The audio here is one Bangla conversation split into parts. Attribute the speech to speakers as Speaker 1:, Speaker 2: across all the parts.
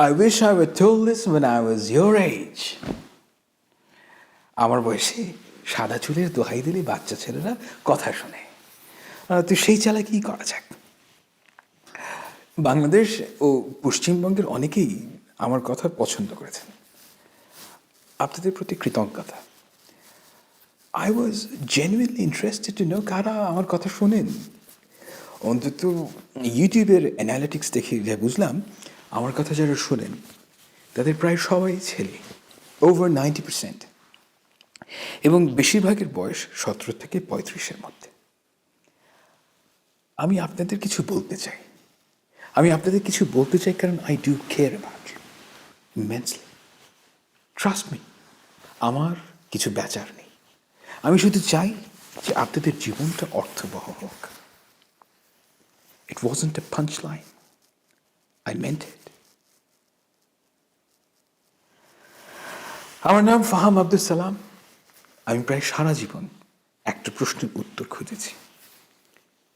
Speaker 1: I wish I were told this when I was your age. আমার বয়সে সাদা চুলের দোহাই দিলে বাচ্চা ছেলেরা কথা শোনে। তো সেই চালা কি করা যাক? বাংলাদেশ ও পশ্চিমবঙ্গের অনেকেই আমার কথা পছন্দ করেছেন। আপনাদের প্রতি কৃতজ্ঞতা। I was genuinely interested to know কারা আমার কথা শোনেন। অন্তত ইউটিউবের অ্যানালিটিক্স দেখে যা বুঝলাম আমার কথা যারা শোনেন, তাদের প্রায় সবাই ছেলে ওভার নাইনটি পার্সেন্ট এবং বেশিরভাগের বয়স সতেরো থেকে পঁয়ত্রিশের মধ্যে। আমি আপনাদের কিছু বলতে চাই। আমি আপনাদের কিছু বলতে চাই কারণ I do care about immensely trust me আমার কিছু বেচার নেই। আমি শুধু চাই যে আপনাদের জীবনটা অর্থবহ হোক। It wasn't a punch line I meant আমার নাম ফাহাম আব্দুল সালাম আমি প্রায় সারা জীবন একটা প্রশ্নের উত্তর খুঁজেছি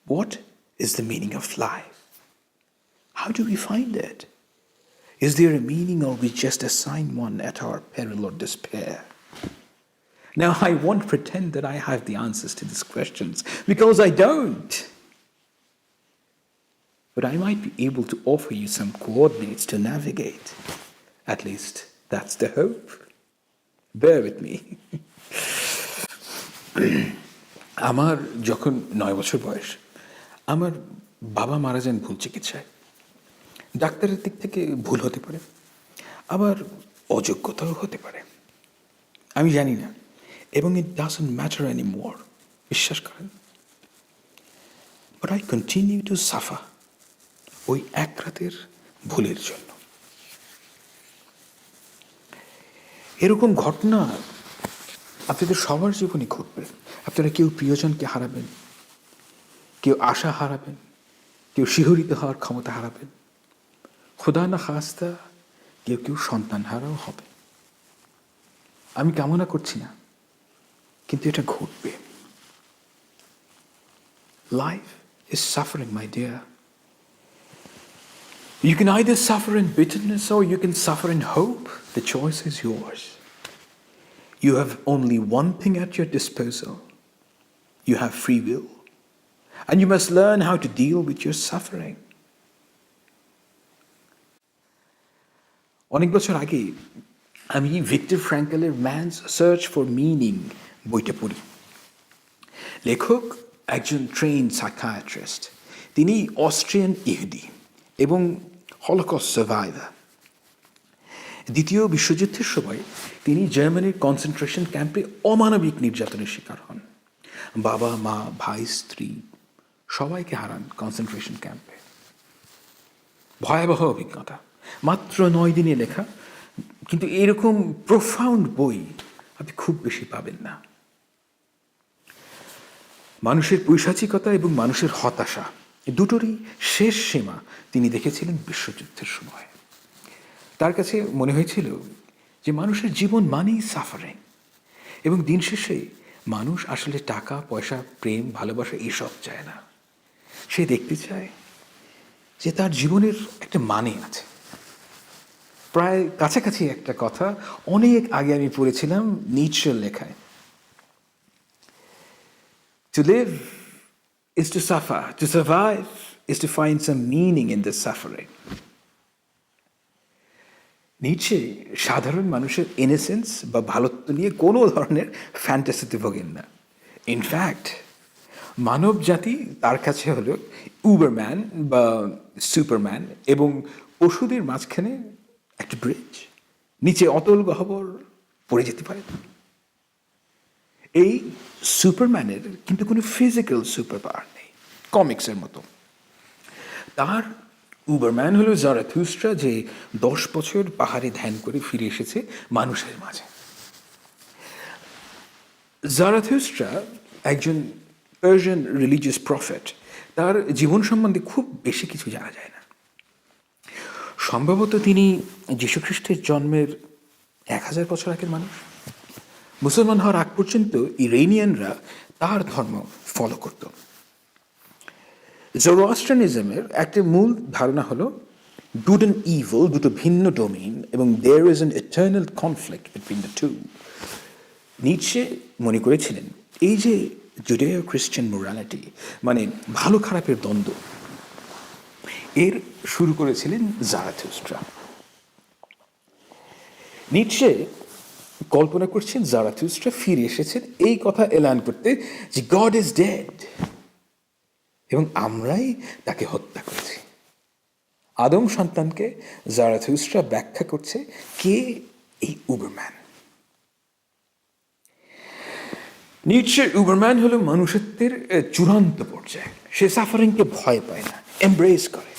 Speaker 1: what is the meaning of life how do we find it Is there a meaning or we just assign one at our peril or despair? Now, I won't pretend that I have the answers to these questions because I don't. But I might be able to offer you some coordinates to navigate. At least that's the hope. Bear with me. আমার যখন নয় বছর বয়স, আমার বাবা মারা যান ভুল চিকিৎসায়। ডাক্তারের দিক থেকে ভুল হতে পারে, আবার অযোগ্যতাও হতে পারে। আমি জানি না, এবং it doesn't matter any more বিশ্বাস করেন। But I continue to suffer ওই এক রাতের ভুলের জন্য। এরকম ঘটনা আপনাদের সবার জীবনে ঘটবে। আপনারা কেউ প্রিয়জনকে হারাবেন, কেউ আশা হারাবেন, কেউ শিহরিত হওয়ার ক্ষমতা হারাবেন। খোদা না খাস্তা, কেউ কেউ সন্তান হারাও হবে। আমি কামনা করছি না, কিন্তু এটা ঘটবে। Life is suffering my dear You can either suffer in bitterness or you can suffer in hope. The choice is yours. You have only one thing at your disposal you have free will. And you must learn how to deal with your suffering. অনেক বছর আগে আমি ভিক্টর ফ্র্যাঙ্কেলের ম্যানস সার্চ ফর মিনিং বইটা পড়ি লেখক একজন ট্রেন সাইকায়াট্রিস্ট তিনি অস্ট্রিয়ান ইহুদি এবং হলকস্ট সার্ভাইভার দ্বিতীয় বিশ্বযুদ্ধের সময় তিনি জার্মানির কনসেন্ট্রেশন ক্যাম্পে অমানবিক নির্যাতনের শিকার হন। বাবা, মা, ভাই, স্ত্রী সবাইকে হারান কনসেন্ট্রেশন ক্যাম্পে ভয়াবহ অভিজ্ঞতা। মাত্র নয় দিনে লেখা, কিন্তু এরকম প্রোফাউন্ড বই আপনি খুব বেশি পাবেন না। মানুষের পৈশাচিকতা এবং মানুষের হতাশা দুটোরই শেষ সীমা তিনি দেখেছিলেন বিশ্বযুদ্ধের সময়। তার কাছে মনে হয়েছিল যে মানুষের জীবন মানেই সাফারিং এবং দিন শেষে মানুষ আসলে টাকা, পয়সা, প্রেম, ভালোবাসা এসব চায় না। সে দেখতে চায় যে তার জীবনের একটা মানে আছে। প্রায় কাছাকাছি একটা কথা অনেক আগে আমি পড়েছিলাম নিচের লেখায়। To live is to suffer. To survive is to find some meaning in the suffering. নিচে সাধারণ মানুষের ইনেসেন্স বা ভালোত্ব নিয়ে কোনো ধরনের ফ্যান্টাসিতে ভোগেন না ইনফ্যাক্ট মানব জাতি তার কাছে হলো উবারম্যান বা সুপারম্যান এবং পশুদের মাঝখানে একটা ব্রিজ নিচে অতল গহবর পড়ে যেতে পারে এই সুপারম্যানের কিন্তু কোনো ফিজিক্যাল সুপার পাওয়ার নেই কমিক্সের মতো। তার উবারম্যান হলো জারাথুস্ট্রা যে দশ বছর পাহাড়ে ধ্যান করে ফিরে এসেছে মানুষের মাঝে। জারাথুস্ট্রা একজন পার্সিয়ান রিলিজিয়াস প্রফেট তার জীবন সম্বন্ধে খুব বেশি কিছু জানা যায় না। সম্ভবত তিনি যীশুখ্রিস্টের জন্মের এক হাজার বছর আগের মানুষ। মুসলমান হওয়ার আগ পর্যন্ত ইরেনিয়ানরা তার ধর্ম ফলো করত। জোরোয়াস্ট্রানিজমের একটা মূল ধারণা হলো গুড অ্যান্ড ইভল দুটো ভিন্ন ডোমেইন এবং there is an eternal conflict between the two নিচে মনে করেছিলেন। এই যে জুডেয় খ্রিস্টান মোরালিটি মানে ভালো খারাপের দ্বন্দ্ব, এর শুরু করেছিলেন জারাথুস্ট্রা নিচে কল্পনা করছেন জারাথুস্ট্রা ফিরে এসেছেন, এই কথা এলান করতে যে গড ইজ ডেড এবং আমরাই তাকে হত্যা করছি। আদম সন্তানকে জারাথুস্ট্রা ব্যাখ্যা করছে, কে এই উবারম্যান নিশ্চয় উবারম্যান হলো মানুষত্বের চূড়ান্ত পর্যায়ে। সে সাফারিংকে ভয় পায় না এমব্রেস করে।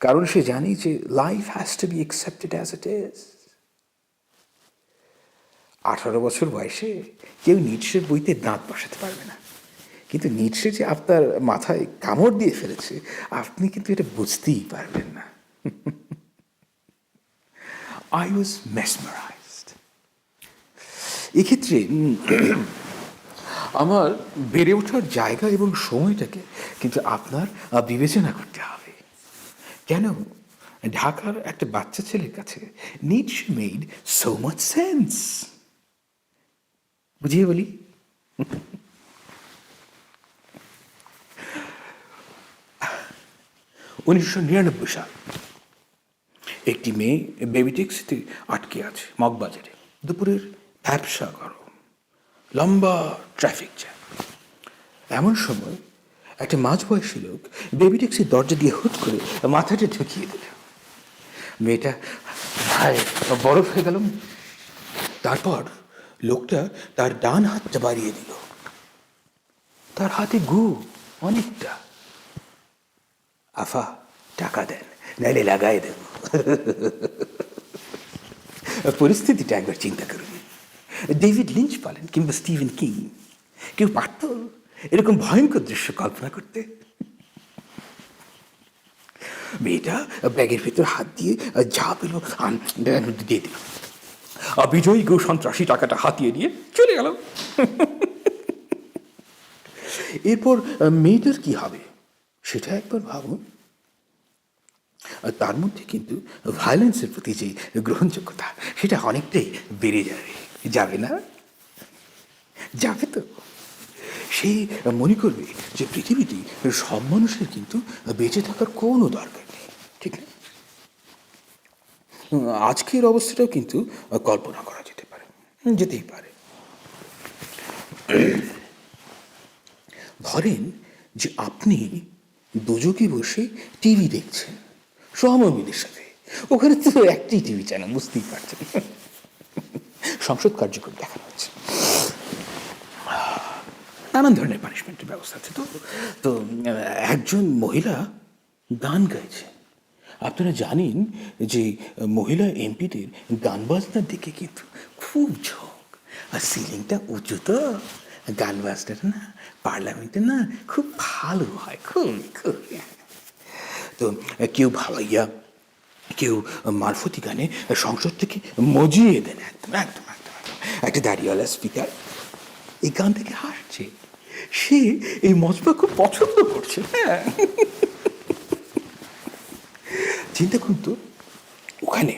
Speaker 1: কারণ সে জানে যে life has to be accepted as it is আঠারো বছর বয়সে কেউ নিটসের বইতে দাঁত বসাতে পারবে না। কিন্তু নিটসে যে আপনার মাথায় কামড় দিয়ে ফেলেছে, আপনি কিন্তু এটা বুঝতেই পারবেন না। আই ওয়াজ মেসমারাইজড এক্ষেত্রে আমার বেড়ে ওঠার জায়গা এবং সময়টাকে কিন্তু আপনার বিবেচনা করতে হবে। কেন? ঢাকার একটা বাচ্চা ছেলের কাছে Nietzsche made so much sense বুঝিয়ে বলি? উনিশশো নিরানব্বই সাল। একটি মেয়ে বেবি আটকে আছে মগবাজারে। দুপুরের ব্যবসা গরম লম্বা ট্রাফিক জ্যাম। এমন সময় একটা মাঝবয়সী লোক বেবি দরজা দিয়ে হুট করে মাথাটা ঢুকিয়ে দিল। মেয়েটা বরফ হয়ে গেল। তারপর লোকটা তার ডান হাতটা বাড়িয়ে দিল। তার হাতে গু অনেকটা। আফা, টাকা দেন, নাইলে লাগাই দেব। পরিস্থিতিটা একবার চিন্তা করুন। ডেভিড লিঞ্চ বলেন কিংবা স্টিভেন কিং। কেউ পারত এরকম ভয়ঙ্কর দৃশ্য কল্পনা করতে। মেয়েটা ব্যাগের ভেতর হাত দিয়ে যা পেল দিয়ে দিল। বিজয়ী গো সন্ত্রাসী টাকাটা হাতিয়ে নিয়ে চলে গেল। এরপর মেয়েটার কি হবে? সেটা একবার ভাবুন। তার মধ্যে কিন্তু ভায়োলেন্সের প্রতি যে গ্রহণযোগ্যতা, সেটা অনেকটাই বেড়ে যাবে। যাবে না? যাবে তো। সে মনে করবে যে পৃথিবীটি সব মানুষের কিন্তু বেঁচে থাকার কোনো দরকার আজকের অবস্থাটাও কিন্তু কল্পনা করা যেতে পারে। যেতেই পারে। ধরেন যে আপনি দুযোগে বসে টিভি দেখছেন, সহমর্মীদের সাথে। ওখানে তো একটি টিভি চ্যানেল, বুঝতেই পারছেন। সংসদ কার্যক্রম দেখানো হচ্ছে। নানান ধরনের পানিশমেন্টের ব্যবস্থা আছে। তো তো একজন মহিলা গান গাইছে। আপনারা জানেন যে মহিলা এমপিদের গান বাজনার দিকে কিন্তু খুব ঝোঁক। আর সিলিংটা উঁচু তো গান বাজনাটা না পার্লামেন্টে না খুব ভালো হয়। খুব খুব। তো কেউ ভাবাইয়া কেউ মারফতি গানে সংসদ থেকে মজিয়ে দেন। একদম একদম একদম। একটা দাঁড়িয়েওয়ালা স্পিকার এই গান থেকে হাসছে। সে এই মজবা খুব পছন্দ করছে। হ্যাঁ। চিন্তা করুন তো, ওখানে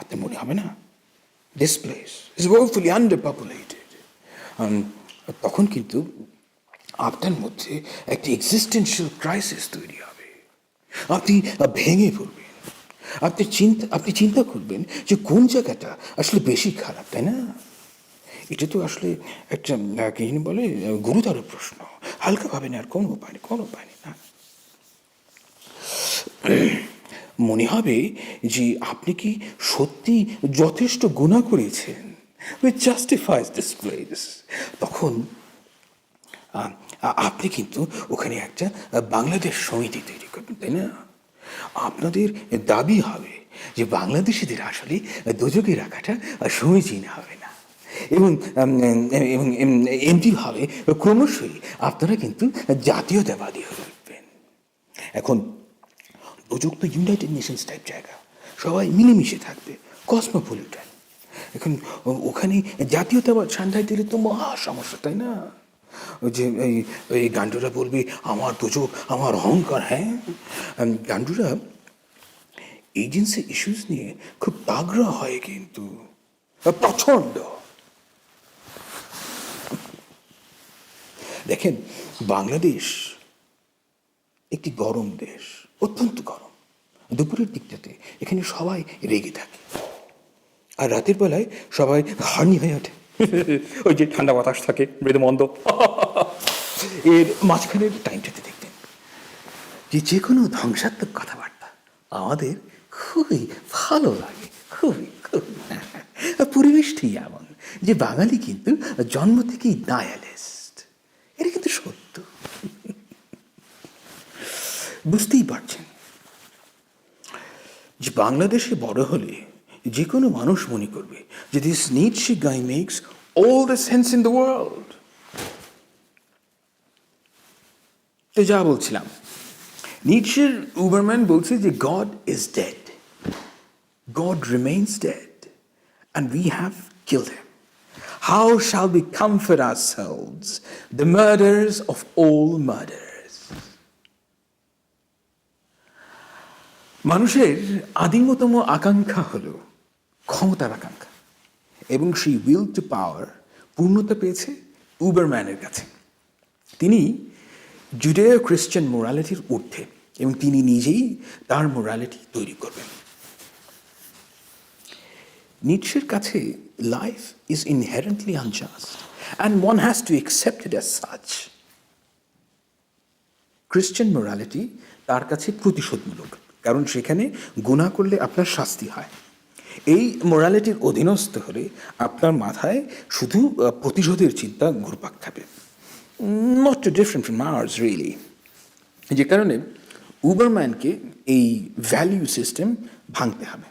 Speaker 1: আপনার মনে হবে না this place is woefully underpopulated তখন কিন্তু আপনার মধ্যে একটি এক্সিস্টেন্সিয়াল ক্রাইসিস তৈরি হবে। আপনি ভেঙে পড়বেন। আপনি চিন্তা আপনি চিন্তা করবেন যে কোন জায়গাটা আসলে বেশি খারাপ, তাই না? এটা তো আসলে একটা কি বলে, গুরুতর প্রশ্ন। হালকা ভাবেন আর কোনো উপায় নেই, কোনো উপায় নেই না। মনে হবে যে আপনি কি সত্যি যথেষ্ট গুণা করেছেন? উইথ জাস্টিফাইজ দিস প্লেস তখন আপনি কিন্তু ওখানে একটা বাংলাদেশ সমিতি তৈরি করবেন, তাই না? আপনাদের দাবি হবে যে বাংলাদেশিদের আসলে দুযোগে রাখাটা সমীচীন হবে না। এবং এবং এমনি ভাবে ক্রমশই আপনারা কিন্তু জাতীয়তাবাদী হয়ে উঠবেন। এখন দুযোগ তো ইউনাইটেড নেশনস টাইপ জায়গা। সবাই মিলেমিশে থাকবে কসমোপলিটন এখন ওখানে জাতীয়তাবাদ ঠান্ডায় দিলে তো মহা সমস্যা, তাই না? যে এই এই গান্ডুরা বলবে, আমার দুচোখ আমার অহংকার হ্যাঁ? গান্ডুরা এজেন্সি ইস্যুস নিয়ে খুব তাগড়া হয় কিন্তু। প্রচণ্ড। দেখেন, বাংলাদেশ একটি গরম দেশ। অত্যন্ত গরম। দুপুরের দিকটাতে এখানে সবাই রেগে থাকে। আর রাতের বেলায় সবাই হার্নি হয়ে ওঠে। ওই যে ঠান্ডা বাতাস থাকে মৃদু মন্দ। এর মাঝখানের টাইমটাতে দেখতেন যে যে কোনো ধ্বংসাত্মক কথাবার্তা আমাদের খুবই ভালো লাগে খুবই খুবই পরিবেশটি এমন যে বাঙালি কিন্তু জন্ম থেকেই ডায়ালিস্ট এটা কিন্তু সত্য। বুঝতেই পারছেন। যে বাংলাদেশে বড় হলে যে কোনো মানুষ মনে করবে যে this Nietzsche guy makes all the sense in the world তো যা বলছিলাম নিটসের উবারম্যান বলছে যে God is dead God remains dead and we have killed him how shall be comfort ourselves the murders of all মানুষের আদিমতম আকাঙ্ক্ষা হল ক্ষমতার আকাঙ্ক্ষা। এবং সেই উইল টু পাওয়ার পূর্ণতা পেয়েছে উবারম্যানের কাছে। তিনি জুডেয় খ্রিস্টান মোরালিটির ঊর্ধ্বে এবং তিনি নিজেই তার মোরালিটি তৈরি করবেন। নিটসের কাছে life is inherently unjust and one has to accept it as such Christian morality তার কাছে প্রতিশোধমূলক। কারণ সেখানে গুণা করলে আপনার শাস্তি হয়। এই মোরালিটির অধীনস্থ হলে আপনার মাথায় শুধু প্রতিশোধের চিন্তা ঘুরপাক খাবে। Not too different from ours really যে কারণে উবারম্যানকে এই ভ্যালিউ সিস্টেম ভাঙতে হবে।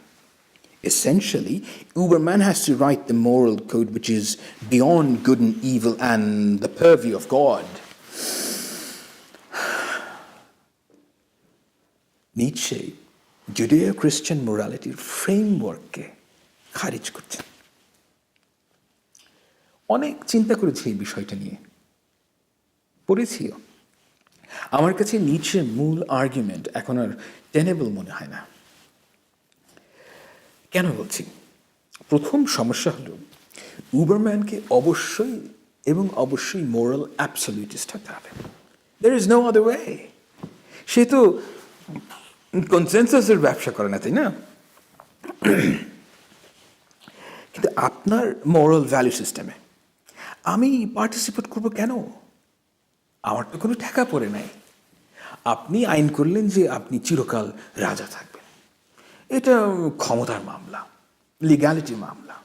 Speaker 1: Essentially, Uberman has to write the moral code which is beyond good and evil and the purview God. নিচ্ছে জুডিও খ্রিস্টান মোরালিটির ফ্রেমওয়ার্ককে খারিজ করছেন। অনেক চিন্তা করেছি এই বিষয়টা নিয়ে। পড়েছিও। আমার কাছে নিচের মূল আর্গুমেন্ট এখন আর টেনেবল মনে হয় না। কেন বলছি? প্রথম সমস্যা হলো উবারম্যানকে অবশ্যই এবং অবশ্যই মোরাল অ্যাবসলিউটিস্ট হতে হবে। There is no other way সে তো কনসেন্সাসের ব্যবসা করে না, তাই না? কিন্তু আপনার মোরাল ভ্যালু সিস্টেমে আমি পার্টিসিপেট করব কেন? আমার তো কোনো ঠেকা পড়ে নাই। আপনি আইন করলেন যে আপনি চিরকাল রাজা থাকবেন। এটা ক্ষমতার মামলা লিগ্যালিটি মামলা।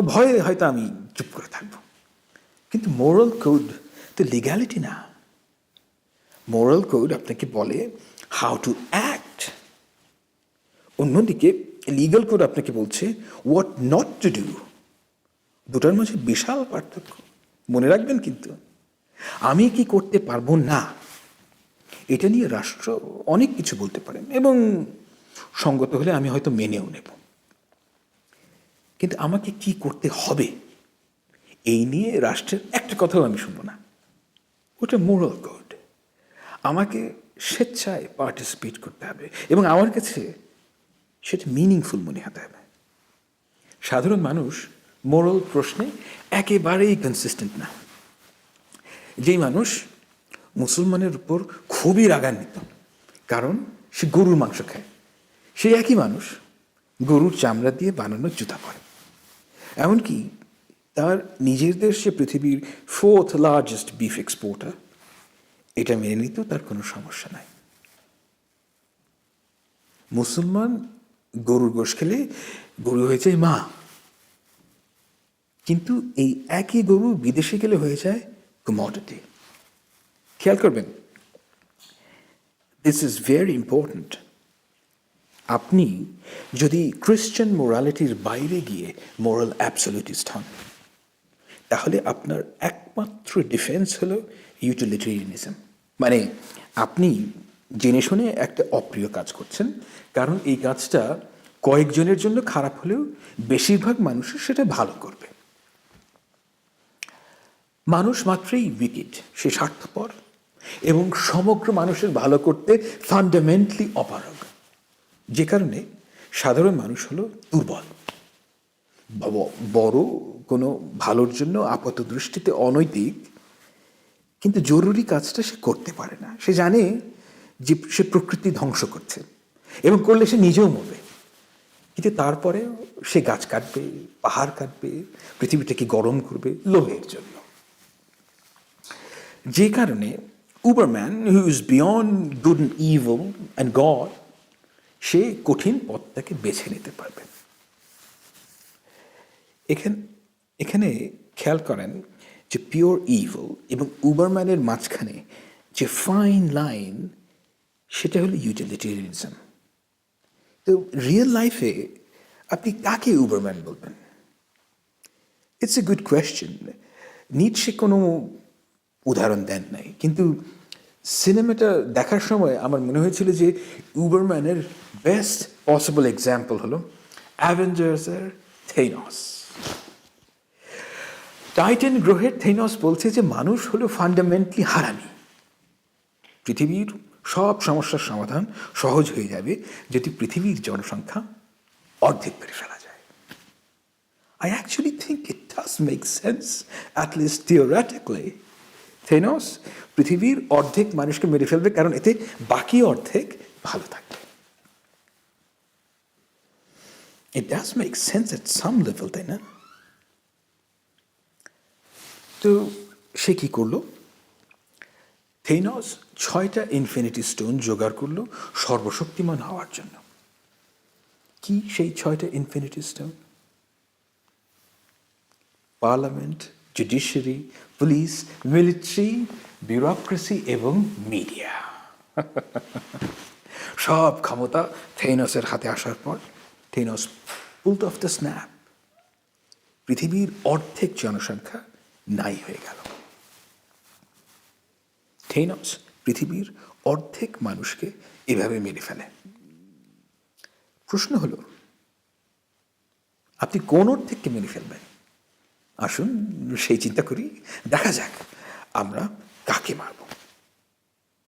Speaker 1: ভয়ে হয়তো আমি চুপ করে থাকব। কিন্তু মোরাল কোড তো লিগ্যালিটি না। মোরাল কোড আপনাকে বলে হাউ টু অ্যাক্ট অন্যদিকে লিগাল কোড আপনাকে বলছে হোয়াট নট টু ডু দুটার মাঝে বিশাল পার্থক্য। মনে রাখবেন কিন্তু, আমি কি করতে পারব না? এটা নিয়ে রাষ্ট্র অনেক কিছু বলতে পারেন এবং সঙ্গত হলে আমি হয়তো মেনেও নেব। কিন্তু আমাকে কি করতে হবে? এই নিয়ে রাষ্ট্রের একটা কথাও আমি শুনব না। ওটা মোরাল কোড আমাকে স্বেচ্ছায় পার্টিসিপেট করতে হবে। এবং আমার কাছে সেটা মিনিংফুল মনে হতে হবে। সাধারণ মানুষ মোরাল প্রশ্নে একেবারেই কনসিস্টেন্ট না। যেই মানুষ মুসলমানের উপর খুবই রাগান্বিত, কারণ সে গরুর মাংস খায়। সেই একই মানুষ গরুর চামড়া দিয়ে বানানো জুতা পরে। এমনকি তার নিজের দেশ যে পৃথিবীর ফোর্থ লার্জেস্ট বিফ এক্সপোর্টার এটা মেনে নিতেও তার কোনো সমস্যা নাই। মুসলমান গরুর গোশ খেলে গরু হয়ে যায় মা। কিন্তু এই একই গরু বিদেশে গেলে হয়ে যায় কমোডিটি খেয়াল করবেন দিস ইজ ভেরি ইম্পর্ট্যান্ট আপনি যদি খ্রিশ্চান মোরালিটির বাইরে গিয়ে মোরাল অ্যাবসলিউটিস্ট হন, তাহলে আপনার একমাত্র ডিফেন্স হলো ইউটিলিটেরিয়ানিজম মানে আপনি জেনে শুনে একটা অপ্রিয় কাজ করছেন, কারণ এই কাজটা কয়েকজনের জন্য খারাপ হলেও বেশিরভাগ মানুষের সেটা ভালো করবে। মানুষ মাত্রই উইকেট সে স্বার্থপর, এবং সমগ্র মানুষের ভালো করতে ফান্ডামেন্টালি অপারগ। যে কারণে সাধারণ মানুষ হলো দুর্বল। বড় কোনো ভালোর জন্য আপাত দৃষ্টিতে অনৈতিক কিন্তু জরুরি কাজটা সে করতে পারে না। সে জানে যে সে প্রকৃতি ধ্বংস করছে এবং করলে সে নিজেও মরবে। কিন্তু তারপরে সে গাছ কাটবে, পাহাড় কাটবে, পৃথিবীটাকে গরম করবে লোভের জন্য। যে কারণে Ubermensch who is beyond good evil and God সে কঠিন পথটাকে বেছে নিতে পারবে। এখানে এখানে খেয়াল করেন যে পিওর ইভল এবং উবারম্যানের মাঝখানে যে ফাইন লাইন সেটা হলো ইউটিলিটেরিয়ানিজম তো রিয়েল লাইফে আপনি কাকে উবারম্যান বলবেন? It's a good question Nietzsche কোনো উদাহরণ দেন নাই। কিন্তু সিনেমাটা দেখার সময় আমার মনে হয়েছিল যে উবারম্যানের বেস্ট পসিবল এক্সাম্পল হলো অ্যাভেঞ্জার্সের থেইনস টাইটেন গ্রহের থেইনস বলছে যে মানুষ হলো ফান্ডামেন্টালি হারামি। পৃথিবীর সব সমস্যার সমাধান সহজ হয়ে যাবে যদি পৃথিবীর জনসংখ্যা অর্ধেক করে ফেলা যায়। I actually think it does make sense at least theoretically. Thanos পৃথিবীর অর্ধেক মানুষকে মেরে ফেলবে কারণ এতে বাকি অর্ধেক ভালো থাকবে। It does make sense at some level তাই না? তো সে কি করল? থেইনস ছয়টা ইনফিনিটি স্টোন জোগাড় করল সর্বশক্তিমান হওয়ার জন্য। কি সেই ছয়টা infinity stone parliament judiciary police military bureaucracy এবং মিডিয়া সব ক্ষমতা থেইনসের হাতে আসার পর Thanos pulled off the snap পৃথিবীর অর্ধেক জনসংখ্যা নাই হয়ে গেল। থেইনস পৃথিবীর অর্ধেক মানুষকে এভাবে মেরে ফেলে। প্রশ্ন হলো, আপনি কোন অর্ধেককে মেরে ফেলবেন? আসুন সেই চিন্তা করি, দেখা যাক আমরা কাকে মারব।